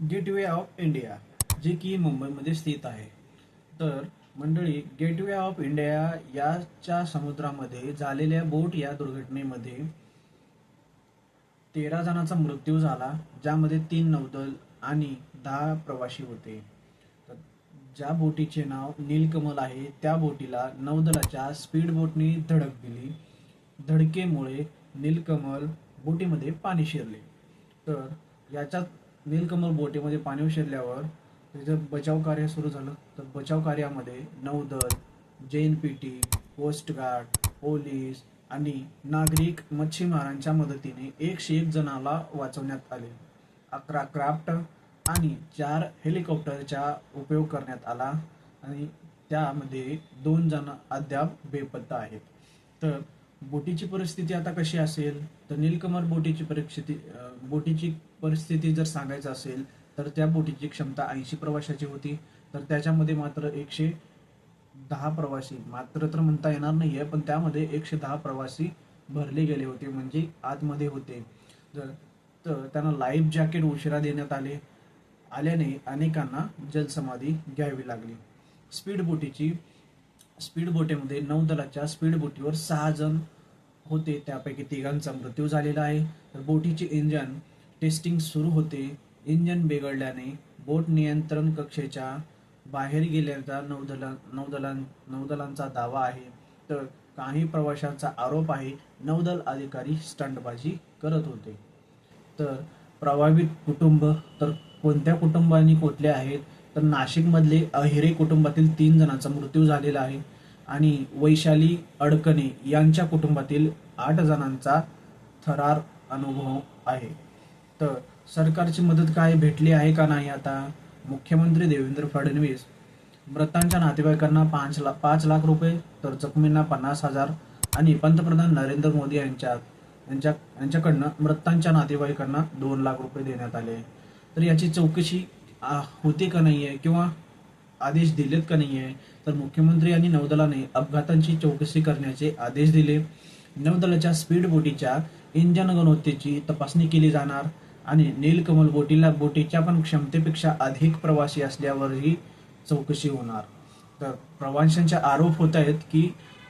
Gateway of India जे की मुंबईमध्ये स्थित आहे. तर मंडळी गेटवे ऑफ इंडिया याच्या समुद्रामध्ये झालेल्या बोट या दुर्घटनेमध्ये तेरा जणांचा मृत्यू झाला ज्यामध्ये तीन नौदल आणि दहा प्रवासी होते. तर ज्या बोटीचे नाव नीलकमल आहे त्या बोटीला नौदलाच्या स्पीड बोटने धडक दिली. धडकेमुळे नीलकमल बोटीमध्ये पाणी शिरले. तर याच्यात नीलकमल बोटीमध्ये पाणी शिरल्यावर तिथं बचाव कार्य सुरू झालं. तर बचाव कार्यामध्ये नौदल J N P T coastguard police आणि नागरिक मच्छीमारांच्या मदतीने एकशे एक जणाला वाचवण्यात आले. अकरा क्राफ्ट आणि चार हेलिकॉप्टरचा उपयोग करण्यात आला आणि त्यामध्ये दोन जण अद्याप बेपत्ता आहेत. तर बोटीची परिस्थिती आता कशी असेल? तर नीलकमल बोटीची परिस्थिती बोटीची परिस्थिती जर सांगायचं असेल तर त्या बोटीची क्षमता ऐंशी प्रवाशाची होती. तर त्याच्यामध्ये मात्र एकशे दहा प्रवासी मात्र तर म्हणता येणार नाही आहे पण त्यामध्ये एकशे दहा प्रवासी भरले गेले होते म्हणजे आतमध्ये होते. जर तर त्यांना लाईफ जॅकेट उशिरा देण्यात आले. आल्याने अनेकांना जलसमाधी घ्यावी लागली. स्पीड बोटीची स्पीड बोटीमध्ये नौदलाच्या स्पीड बोटीवर सहा जण होते. त्यापैकी तिघांचा मृत्यू झालेला आहे. तर बोटीचे इंजन टेस्टिंग सुरू होते. इंजन बिघडल्याने बोट नियंत्रण कक्षेच्या बाहेर गेल्याचा नौदला नौदलां नौदलांचा दावा आहे. तर काही प्रवाशांचा आरोप आहे नौदल अधिकारी स्टंटबाजी करत होते. तर प्रभावित कुटुंब तर कोणत्या कुटुंबांनी कोटले आहेत? तर नाशिकमधले अहिरे कुटुंबातील तीन जणांचा मृत्यू झालेला आहे आणि वैशाली अडकणे यांच्या कुटुंबातील आठ जणांचा थरार अनुभव आहे. तर सरकारची मदत काय भेटली आहे का नाही आता? मुख्यमंत्री देवेंद्र फडणवीस मृतांच्या नातेवाईकांना पाच ला पाच लाख रुपये तर जखमींना पन्नास हजार आणि पंतप्रधान नरेंद्र मोदी यांच्या यांच्या यांच्याकडनं मृतांच्या नातेवाईकांना दोन लाख रुपये देण्यात आले. तर याची चौकशी होते का नाही आहे किंवा आदेश दिलेत का नाही आहे तर मुख्यमंत्री आणि नौदलाने अपघातांची चौकशी करण्याचे आदेश दिले. नौदलाच्या स्पीड बोटीच्या इंजन गुणवत्तेची तपासणी केली जाणार आणि नीलकमल बोटीला बोटीच्या पण क्षमतेपेक्षा अधिक प्रवासी असल्यावरही चौकशी होणार. तर प्रवाशांचे आरोप होत आहेत की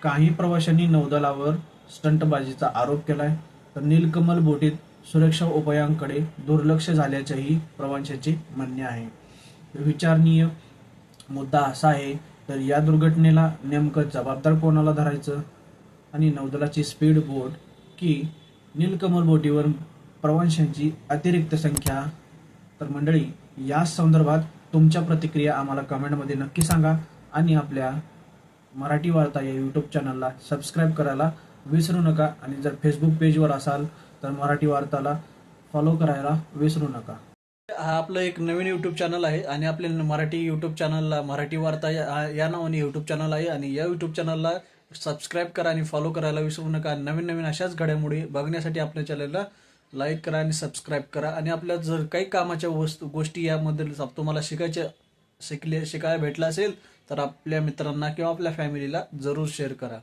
काही प्रवाशांनी नौदलावर स्टंटबाजीचा आरोप केलाय. तर नीलकमल बोटीत सुरक्षा उपायांकडे दुर्लक्ष झाल्याचेही प्रवाशांचे म्हणणे आहे. विचारणीय मुद्दा असा आहे तर या दुर्घटनेला नेमकं जबाबदार कोणाला धरायचं? आणि नौदलाची स्पीड बोट की नीलकमल बोटीवर प्रवाशांची अतिरिक्त संख्या? तर मंडळी या संदर्भात तुमच्या प्रतिक्रिया आम्हाला कमेंटमध्ये नक्की सांगा आणि आपल्या मराठी वार्ता या यूट्यूब चॅनलला सबस्क्राईब करायला विसरू नका. आणि जर फेसबुक पेजवर असाल तर मराठी वार्ताला फॉलो करायला विसरू नका. हा आपलं एक नवीन युट्यूब चॅनल आहे आणि आपल्या मराठी युट्यूब चॅनलला मराठी वार्ता या या नावाने युट्यूब चॅनल आहे आणि या युट्यूब चॅनलला सबस्क्राईब करा आणि फॉलो करायला विसरू नका. नवीन नवीन अशाच घडामोडी बघण्यासाठी आपल्या चॅनलला लाईक करा आणि सबस्क्राईब करा. आणि आपल्या जर काही कामाच्या वस्तू गोष्टी यामध्ये तुम्हाला शिकायच्या शिकले शिकायला भेटलं असेल तर आपल्या मित्रांना किंवा आपल्या फॅमिलीला जरूर शेअर करा.